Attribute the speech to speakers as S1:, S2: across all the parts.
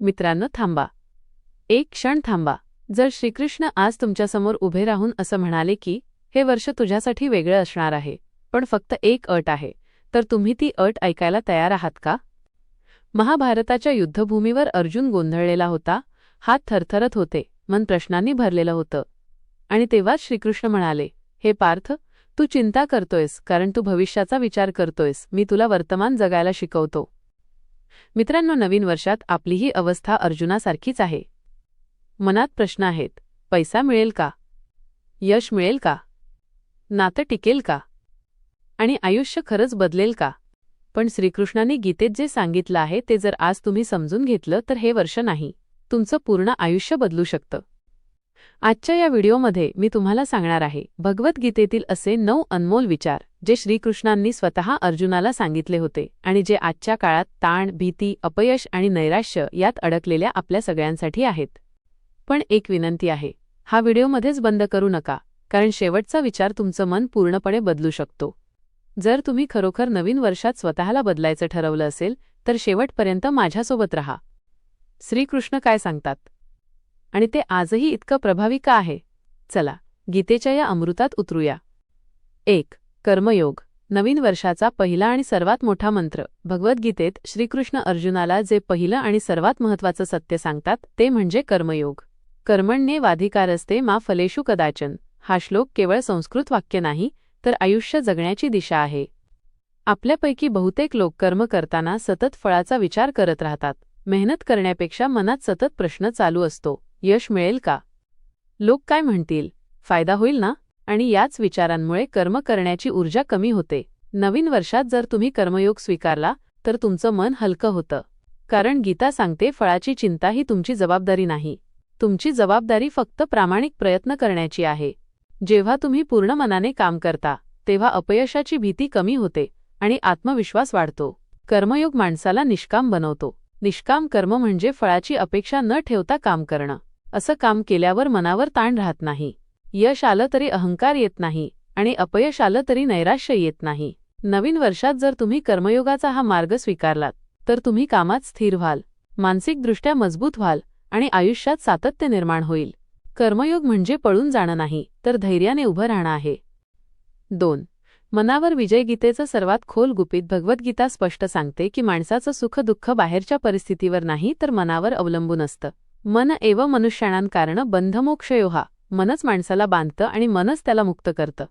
S1: मित्रांनो थांबा. एक क्षण थांबा. जर श्रीकृष्ण आज तुमच्यासमोर उभे राहून असं म्हणाले की हे वर्ष तुझ्यासाठी वेगळं असणार आहे पण फक्त एक अट आहे तर तुम्ही ती अट ऐकायला तयार आहात का? महाभारताच्या युद्धभूमीवर अर्जुन गोंधळलेला होता हात थरथरत होते मन प्रश्नांनी भरलेलं होतं. आणि तेव्हाच श्रीकृष्ण म्हणाले हे पार्थ तू चिंता करतोयस कारण तू भविष्याचा विचार करतोयस मी तुला वर्तमान जगायला शिकवतो. मित्रांनो नवीन वर्षात आपली ही अवस्था अर्जुनासारखीच आहे. मनात प्रश्न आहेत पैसा मिळेल का? यश मिळेल का? नातं टिकेल का? आणि आयुष्य खरंच बदलेल का? पण श्रीकृष्णाने गीतेत जे सांगितलं आहे ते जर आज तुम्ही समजून घेतलं तर हे वर्ष नाही. तुमचं पूर्ण आयुष्य बदलू शकतं. आजच्या या व्हिडिओमध्ये मी तुम्हाला सांगणार आहे भगवद्गीतेतील असे नऊ अनमोल विचार जे श्रीकृष्णांनी स्वतः अर्जुनाला सांगितले होते आणि जे आजच्या काळात ताण भीती अपयश आणि नैराश्य यात अडकलेल्या आपल्या सगळ्यांसाठी आहेत. पण एक विनंती आहे हा व्हिडिओमध्येच बंद करू नका कारण शेवटचा विचार तुमचं मन पूर्णपणे बदलू शकतो. जर तुम्ही खरोखर नवीन वर्षात स्वतःला बदलायचं ठरवलं असेल तर शेवटपर्यंत माझ्यासोबत रहा. श्रीकृष्ण काय सांगतात? आणि ते आजही इतकं प्रभावी का आहे? चला गीतेच्या या अमृतात उतरूया. एक कर्मयोग नवीन वर्षाचा पहिला आणि सर्वात मोठा मंत्र. भगवद्गीतेत श्रीकृष्ण अर्जुनाला जे पहिलं आणि सर्वात महत्वाचं सत्य सांगतात ते म्हणजे कर्मयोग. कर्मण्ये वाधिकारस्ते मा फलेषु कदाचन. हा श्लोक केवळ संस्कृत वाक्य नाही तर आयुष्य जगण्याची दिशा आहे. आपल्यापैकी बहुतेक लोक कर्म करताना सतत फळाचा विचार करत राहतात. मेहनत करण्यापेक्षा मनात सतत प्रश्न चालू असतो. यश मिळेल का? लोक काय म्हणतील? फायदा होईल ना? आणि याच विचारांमुळे कर्म करण्याची ऊर्जा कमी होते. नवीन वर्षात जर तुम्ही कर्मयोग स्वीकारला तर तुमचं मन हलकं होतं. कारण गीता सांगते फळाची चिंता ही तुमची जबाबदारी नाही. तुमची जबाबदारी फक्त प्रामाणिक प्रयत्न करण्याची आहे. जेव्हा तुम्ही पूर्ण मनाने काम करता तेव्हा अपयशाची भीती कमी होते आणि आत्मविश्वास वाढतो. कर्मयोग माणसाला निष्काम बनवतो. निष्काम कर्म म्हणजे फळाची अपेक्षा न ठेवता काम करणं. असं काम केल्यावर मनावर ताण राहत नाही. यश आलं तरी अहंकार येत नाही आणि अपयश आलं तरी नैराश्य येत नाही. नवीन वर्षात जर तुम्ही कर्मयोगाचा हा मार्ग स्वीकारलात तर तुम्ही कामात स्थिर व्हाल मानसिकदृष्ट्या मजबूत व्हाल आणि आयुष्यात सातत्य निर्माण होईल. कर्मयोग म्हणजे पळून जाणं नाही तर धैर्याने उभं राहणं आहे. दोन. मनावर विजय गीतेचं सर्वात खोल गुपित भगवद्गीता स्पष्ट सांगते की माणसाचं सुख दुःख बाहेरच्या परिस्थितीवर नाही तर मनावर अवलंबून असतं. मन एव मनुष्याणां कारण बंधमोक्षयोहा. मनच माणसाला बांधतं आणि मनच त्याला मुक्त करतं.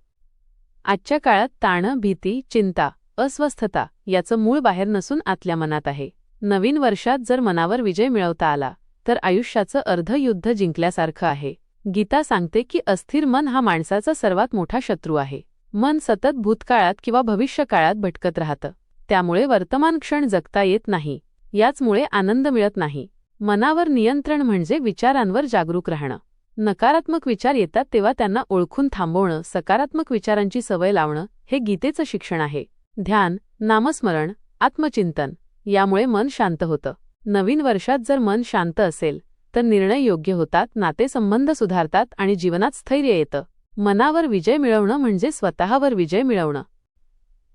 S1: आजच्या काळात ताण भीती चिंता अस्वस्थता याचं मूळ बाहेर नसून आतल्या मनात आहे. नवीन वर्षात जर मनावर विजय मिळवता आला तर आयुष्याचं अर्ध युद्ध जिंकल्यासारखं आहे. गीता सांगते की अस्थिर मन हा माणसाचा सर्वात मोठा शत्रू आहे. मन सतत भूतकाळात किंवा भविष्यकाळात भटकत राहतं. त्यामुळे वर्तमान क्षण जगता येत नाही. याचमुळे आनंद मिळत नाही. मनावर नियंत्रण म्हणजे विचारांवर जागरूक राहणं. नकारात्मक विचार येतात तेव्हा त्यांना ओळखून थांबवणं सकारात्मक विचारांची सवय लावणं हे गीतेचं शिक्षण आहे. ध्यान नामस्मरण आत्मचिंतन यामुळे मन शांत होतं. नवीन वर्षात जर मन शांत असेल तर निर्णय योग्य होतात नातेसंबंध सुधारतात आणि जीवनात स्थैर्य येतं. मनावर विजय मिळवणं म्हणजे स्वतःवर विजय मिळवणं.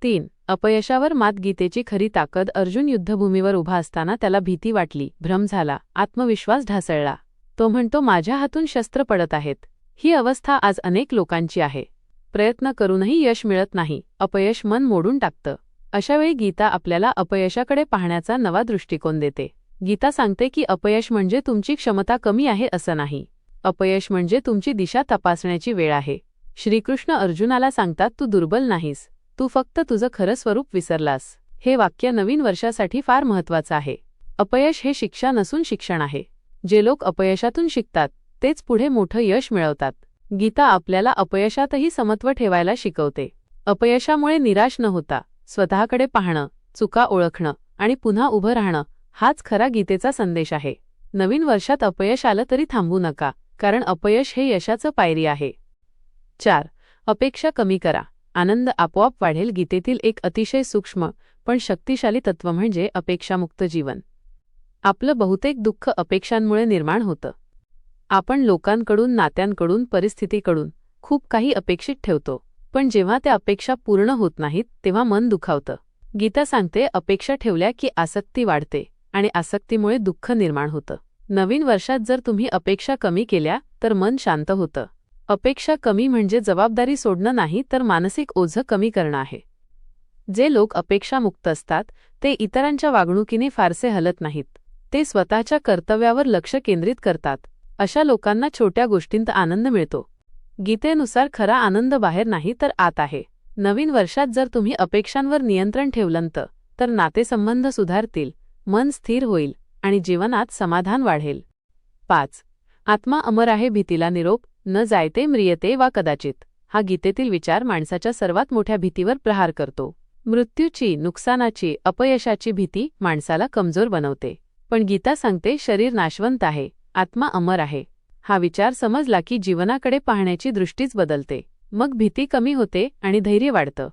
S1: तीन. अपयशावर मात गीतेची खरी ताकद अर्जुन युद्धभूमीवर उभा असताना त्याला भीती वाटली. भ्रम झाला. आत्मविश्वास ढासळला. तो म्हणतो माझ्या हातून शस्त्र पडत आहेत. ही अवस्था आज अनेक लोकांची आहे. प्रयत्न करूनही यश मिळत नाही. अपयश मन मोडून टाकतं. अशावेळी गीता आपल्याला अपयशाकडे पाहण्याचा नवा दृष्टिकोन देते. गीता सांगते की अपयश म्हणजे तुमची क्षमता कमी आहे असं नाही. अपयश म्हणजे तुमची दिशा तपासण्याची वेळ आहे. श्रीकृष्ण अर्जुनाला सांगतात तू दुर्बल नाहीस. तू फक्त तुझं खरं स्वरूप विसरलास. हे वाक्य नवीन वर्षासाठी फार महत्वाचं आहे. अपयश हे शिक्षा नसून शिक्षण आहे. जे लोक अपयशातून शिकतात तेच पुढे मोठं यश मिळवतात. गीता आपल्याला अपयशातही समत्व ठेवायला शिकवते. अपयशामुळे निराश न होता स्वतःकडे पाहणं चुका ओळखणं आणि पुन्हा उभं राहणं हाच खरा गीतेचा संदेश आहे. नवीन वर्षात अपयश आलं तरी थांबू नका कारण अपयश हे यशाचं पायरी आहे. चार. अपेक्षा कमी करा. आनंद आपोआप वाढेल. गीतेतील एक अतिशय सूक्ष्म पण शक्तिशाली तत्व म्हणजे अपेक्षामुक्त जीवन. आपलं बहुतेक दुःख अपेक्षांमुळे निर्माण होतं. आपण लोकांकडून नात्यांकडून परिस्थितीकडून खूप काही अपेक्षित ठेवतो पण जेव्हा त्या अपेक्षा पूर्ण होत नाहीत तेव्हा मन दुखावतं. गीता सांगते अपेक्षा ठेवल्या की आसक्ती वाढते आणि आसक्तीमुळे दुःख निर्माण होतं. नवीन वर्षात जर तुम्ही अपेक्षा कमी केल्या तर मन शांत होतं. अपेक्षा कमी म्हणजे जबाबदारी सोडणं नाही तर मानसिक ओझं कमी करणं आहे. जे लोक अपेक्षामुक्त असतात ते इतरांच्या वागणुकीने फारसे हलत नाहीत. ते स्वतःच्या कर्तव्यावर लक्ष केंद्रित करतात. अशा लोकांना छोट्या गोष्टींत आनंद मिळतो. गीतेनुसार खरा आनंद बाहेर नाही तर आत आहे. नवीन वर्षात जर तुम्ही अपेक्षांवर नियंत्रण ठेवलंत तर नातेसंबंध सुधारतील मन स्थिर होईल आणि जीवनात समाधान वाढेल. पाच. आत्मा अमर आहे भीतीला निरोप न जायते म्रियते वा कदाचित हा गीतेतील विचार माणसाच्या सर्वात मोठ्या भीतीवर प्रहार करतो. मृत्यूची नुकसानाची अपयशाची भीती माणसाला कमजोर बनवते. पण गीता सांगते शरीर नाशवंत आहे आत्मा अमर आहे. हा विचार समजला की जीवनाकडे पाहण्याची दृष्टीच बदलते. मग भीती कमी होते आणि धैर्य वाढतं.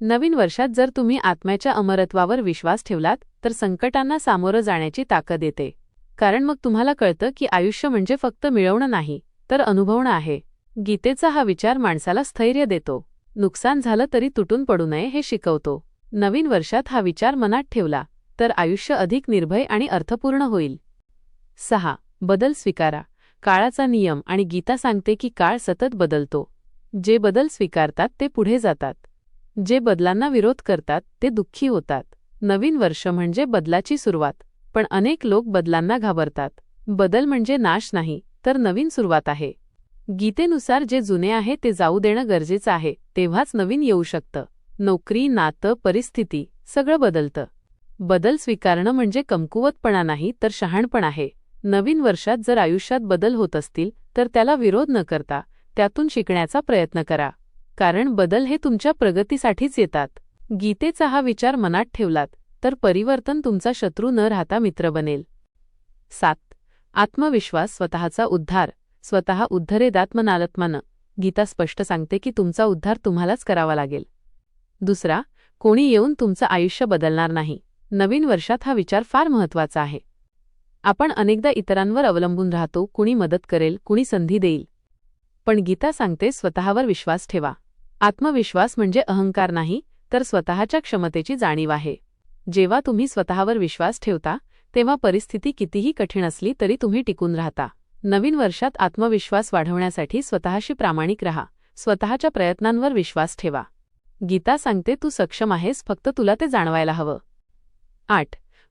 S1: नवीन वर्षात जर तुम्ही आत्म्याच्या अमरत्वावर विश्वास ठेवलात तर संकटांना सामोरं जाण्याची ताकद येते. कारण मग तुम्हाला कळतं की आयुष्य म्हणजे फक्त मिळवणं नाही तर अनुभवणं आहे. गीतेचा हा विचार माणसाला स्थैर्य देतो. नुकसान झालं तरी तुटून पडू नये हे शिकवतो. नवीन वर्षात हा विचार मनात ठेवला तर आयुष्य अधिक निर्भय आणि अर्थपूर्ण होईल. सहा. बदल स्वीकारा. काळाचा नियम आणि गीता सांगते की काळ सतत बदलतो. जे बदल स्वीकारतात ते पुढे जातात. जे बदलांना विरोध करतात ते दुःखी होतात. नवीन वर्ष म्हणजे बदलाची सुरुवात पण अनेक लोक बदलांना घाबरतात. बदल म्हणजे नाश नाही. तर नवीन सुरुवात आहे. गीतेनुसार जे जुने आहे ते जाऊ देणं गरजेचं आहे तेव्हाच नवीन येऊ शकतं. नोकरी नातं परिस्थिती सगळं बदलतं. बदल स्वीकारणं म्हणजे कमकुवतपणा नाही तर शहाणपण आहे. नवीन वर्षात जर आयुष्यात बदल होत असतील तर त्याला विरोध न करता त्यातून शिकण्याचा प्रयत्न करा. कारण बदल हे तुमच्या प्रगतीसाठीच येतात. गीतेचा हा विचार मनात ठेवलात तर परिवर्तन तुमचा शत्रू न राहता मित्र बनेल. सात. आत्मविश्वास स्वतःचा उद्धार स्वतः उद्धरेदात्मनालत्मानं गीता स्पष्ट सांगते की तुमचा उद्धार तुम्हालाच करावा लागेल. दुसरा कोणी येऊन तुमचं आयुष्य बदलणार नाही. नवीन वर्षात हा विचार फार महत्त्वाचा आहे. आपण अनेकदा इतरांवर अवलंबून राहतो कुणी मदत करेल कुणी संधी देईल. पण गीता सांगते स्वतःवर विश्वास ठेवा. आत्मविश्वास म्हणजे अहंकार नाही तर स्वतःच्या क्षमतेची जाणीव आहे. जेव्हा तुम्ही स्वतःवर विश्वास ठेवता तेव्हा परिस्थिती कितीही कठीण असली तरी तुम्ही टिकून राहता. नवीन वर्षात आत्मविश्वास वाढवण्यासाठी स्वतःशी प्रामाणिक रहा. स्वतःच्या प्रयत्नांवर विश्वास ठेवा. गीता सांगते तू सक्षम आहेस फक्त तुला ते जाणवायला हवं. आठ.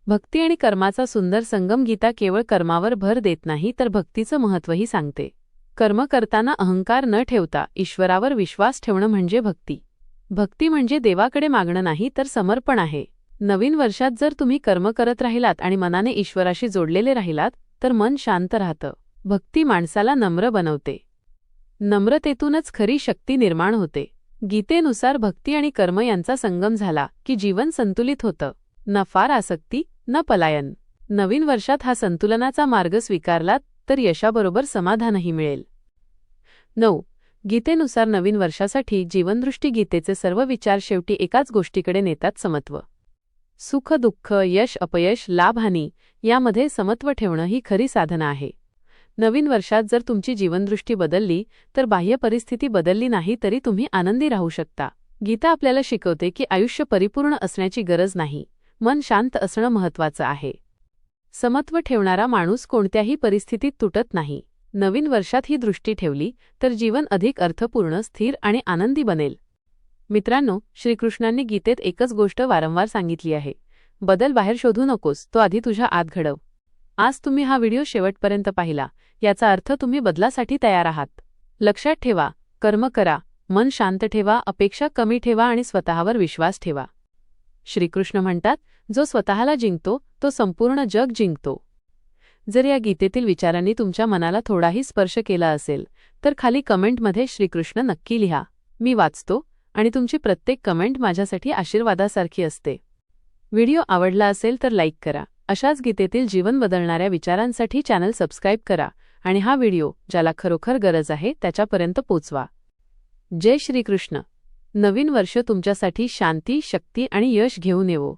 S1: भक्ती आणि कर्माचा सुंदर संगम गीता केवळ कर्मावर भर देत नाही तर भक्तीचं महत्त्वही सांगते. कर्म करताना अहंकार न ठेवता ईश्वरावर विश्वास ठेवणं म्हणजे भक्ती. भक्ती म्हणजे देवाकडे मागणं नाही तर समर्पण आहे. नवीन वर्षात जर तुम्ही कर्म करत राहिलात आणि मनाने ईश्वराशी जोडलेले राहिलात तर मन शांत राहतं. भक्ती माणसाला नम्र बनवते. नम्रतेतूनच खरी शक्ती निर्माण होते. गीतेनुसार भक्ती आणि कर्म यांचा संगम झाला की जीवन संतुलित होतं. न फार आसक्ती न पलायन. नवीन वर्षात हा संतुलनाचा मार्ग स्वीकारलात तर यशाबरोबर समाधानही मिळेल. नऊ. गीतेनुसार नवीन वर्षासाठी जीवनदृष्टी गीतेचे सर्व विचार शेवटी एकाच गोष्टीकडे नेतात समत्व. सुख दुःख यश अपयश लाभहानी यामध्ये समत्व ठेवणं ही खरी साधना आहे. नवीन वर्षात जर तुमची जीवनदृष्टी बदलली तर बाह्य परिस्थिती बदलली नाही तरी तुम्ही आनंदी राहू शकता. गीता आपल्याला शिकवते की आयुष्य परिपूर्ण असण्याची गरज नाही मन शांत असणं महत्वाचं आहे. समत्व ठेवणारा माणूस कोणत्याही परिस्थितीत तुटत नाही. नवीन वर्षात ही दृष्टी ठेवली तर जीवन अधिक अर्थपूर्ण स्थिर आणि आनंदी बनेल. मित्रांनो श्रीकृष्णांनी गीतेत एकच गोष्ट वारंवार सांगितली आहे. बदल बाहेर शोधू नकोस तो आधी तुझ्या आत घडव. आज तुम्ही हा व्हिडिओ शेवटपर्यंत पाहिला. याचा अर्थ तुम्ही बदलासाठी तयार आहात. लक्षात ठेवा कर्म करा मन शांत ठेवा अपेक्षा कमी ठेवा आणि स्वतःवर विश्वास ठेवा. श्रीकृष्ण म्हणतात जो स्वतःला जिंकतो तो संपूर्ण जग जिंकतो. जर या गीतेतील विचारांनी तुमच्या मनाला थोडाही स्पर्श केला असेल तर खाली कमेंटमध्ये श्रीकृष्ण नक्की लिहा. मी वाचतो आणि तुमची प्रत्येक कमेंट माझ्यासाठी आशीर्वादासारखी असते. व्हिडिओ आवडला असेल तर लाईक करा. अशाच गीतेतील जीवन बदलणाऱ्या विचारांसाठी चॅनल सबस्क्राईब करा आणि हा व्हिडिओ ज्याला खरोखर गरज आहे त्याच्यापर्यंत पोचवा. जय श्रीकृष्ण. नवीन वर्ष तुमच्यासाठी शांती शक्ती आणि यश घेऊन येवो.